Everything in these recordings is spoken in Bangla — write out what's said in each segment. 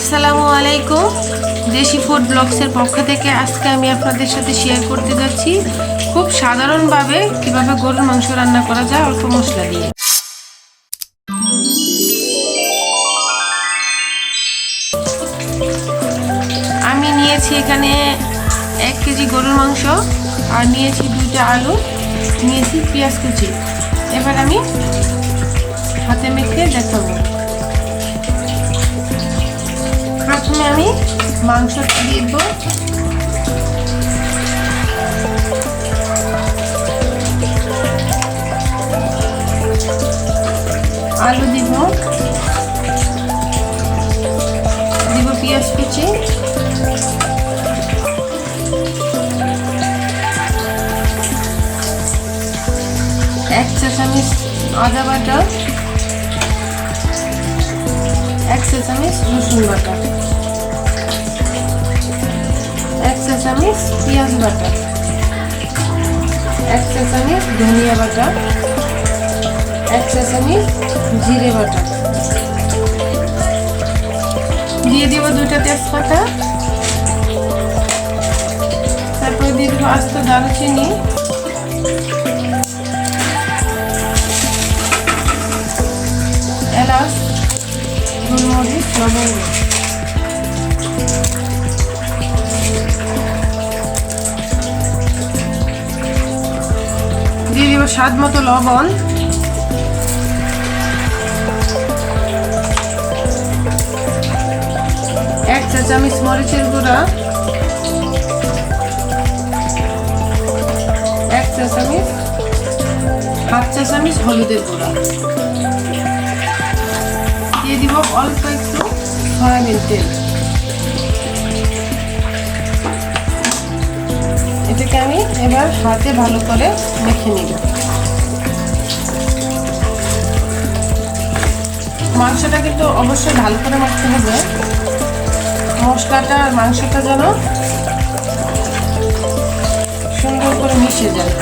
আসসালামু আলাইকুম। দেশি ফুড ব্লগসের পক্ষ থেকে আজকে আমি আপনাদের সাথে শেয়ার করতে যাচ্ছি খুব সাধারণভাবে কীভাবে গরুর মাংস রান্না করা যায় অল্প মশলা দিয়ে। আমি নিয়েছি এখানে এক কেজি গরুর মাংস আর নিয়েছি দুইটা আলু, নিয়েছি পেঁয়াজ কুচি। এবার আমি হাতে মেখে দেখাবো। প্রথমে আমি মাংসটা দিয়ে আলু দিব। দিব পেঁয়াজ কুচি। এক চা চামচ আদা বাটা। এক চা চামচ রসুন বাটা। চামচ পেঁয়াজ বাটা। এক চা চামচ ধনিয়া বাটা। এক চা চামচ জিরে বাটা। দিয়ে দিব দুটা তেজপাতা। তারপরে দিয়ে দেবো আস্ত দারুচিনি। এলাচ, গোলমরিচ, লবঙ্গ। দিব স্বাদ মতো লবণ। এক চা চামচ মরিচের গুঁড়া। এক চা চামচ, হাফ চা চামচ হলুদের গুঁড়া। দিয়ে দিব অল্প একটু সয়াবিন তেল। এটাকে আমি এবার হাতে ভালো করে মেখে নিব। মাংসটা কিন্তু অবশ্যই ভালো করে মাখতে হবে। মশলাটা আর মাংসটা যেন সুন্দর করে মিশে যায়।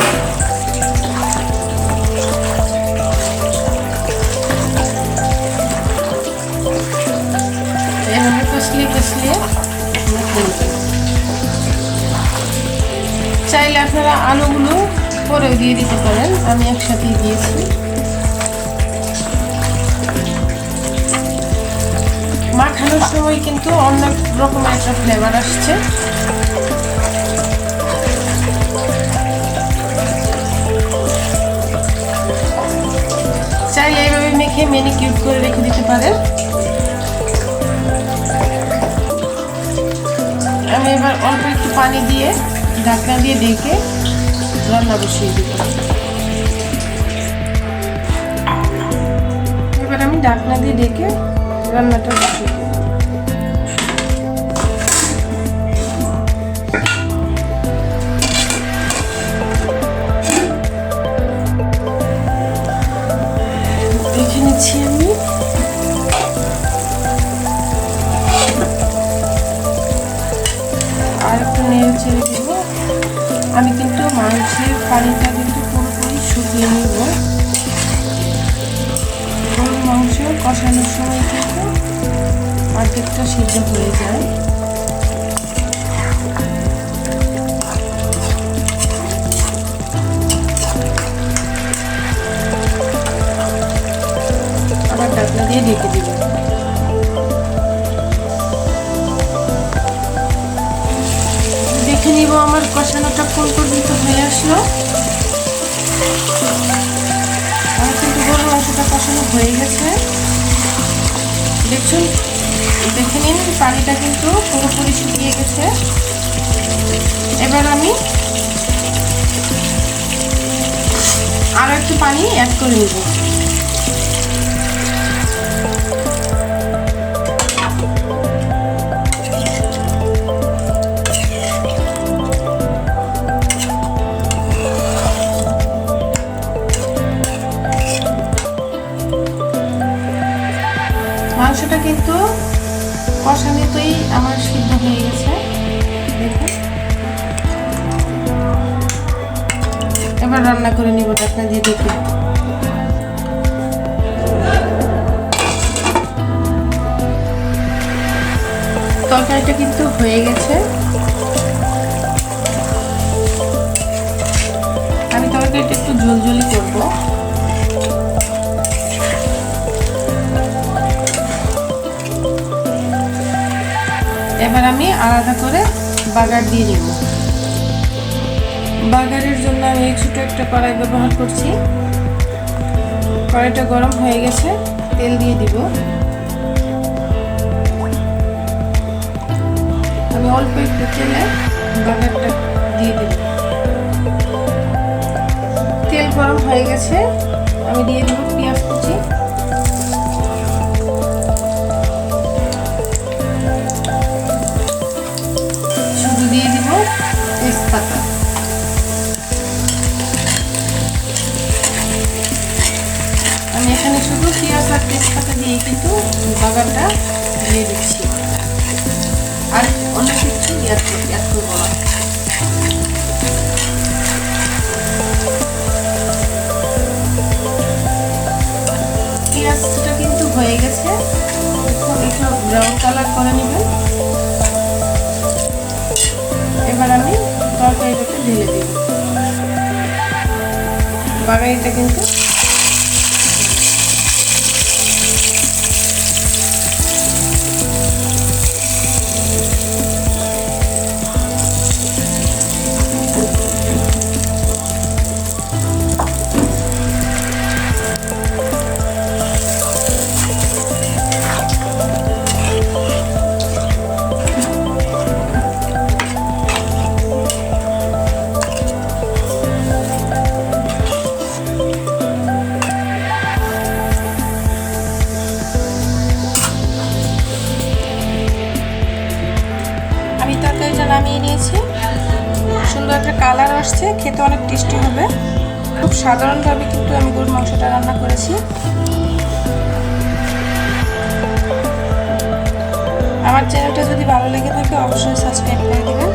চাইলে আপনারা আলুগুলো পরেও দিয়ে দিতে পারেন। আমি একসাথেই দিয়েছি। মাখানোর সময় কিন্তু অনেক রকমের একটা ফ্লেভার আসছে। চাইলে এইভাবে মেখে মেনি কিউব করে রেখে দিতে পারেন। আমি এবার অল্প একটু পানি দিয়ে ঢাকনা দিয়ে ডেকে রান্না বসিয়ে দিব। এবার আমি ঢাকনা দিয়ে ডেকে রান্নাটা বসিয়ে দেব। দেখে নিচ্ছি আমি। আর একটু দিব আমি কিন্তু মাংসের পানিটা কিন্তু পুরোপুরি শুকিয়ে নিব। গরুর মাংস কষানোর সময় কিন্তু অর্ধেকটা সিদ্ধ হয়ে যায়। আবার ডাকনা দিয়ে ঢেকে দিব নিব আমার কষানোটা কোন পর্যন্ত হয়ে আসলো। আমার কিন্তু গরুর মাংসটা কষানো হয়ে গেছে। দেখুন, দেখে নিন, পানিটা কিন্তু পুরোপুরি শুকিয়ে গেছে। এবার আমি আরও একটু পানি অ্যাড করে নেব। মাংসটা কিন্তু কষানিতেই আমার সিদ্ধ হয়ে গেছে। এবার রান্না করে নিব ঢাকনা দিয়ে দেখে। তরকারিটা কিন্তু হয়ে গেছে। আমি তরকারিটা একটু ঝোলঝোলি আলাদা করে বাগার দিয়ে নিব। বাগারের জন্য আমি ছোটো একটা কড়াই ব্যবহার করছি। কড়াইটা গরম হয়ে গেছে, তেল দিয়ে দিব। আমি অল্প একটু তেলে বাগারটা দিয়ে দেব। তেল গরম হয়ে গেছে, আমি দিয়ে দেবো পেঁয়াজ আমি এখানে শুধু পেঁয়াজ আর তেজপাতা দিয়ে কিন্তু বাগানটা দিয়ে দিচ্ছি। বাগাইটা কিন্তু। নামিয়ে নিয়েছি। সুন্দর একটা কালার আসছে, খেতে অনেক টেস্টি হবে। খুব সাধারণভাবে কিন্তু আমি গরুর মাংসটা রান্না করেছি। আমার চ্যানেলটা যদি ভালো লেগে থাকে, অবশ্যই সাবস্ক্রাইব করে দেবেন।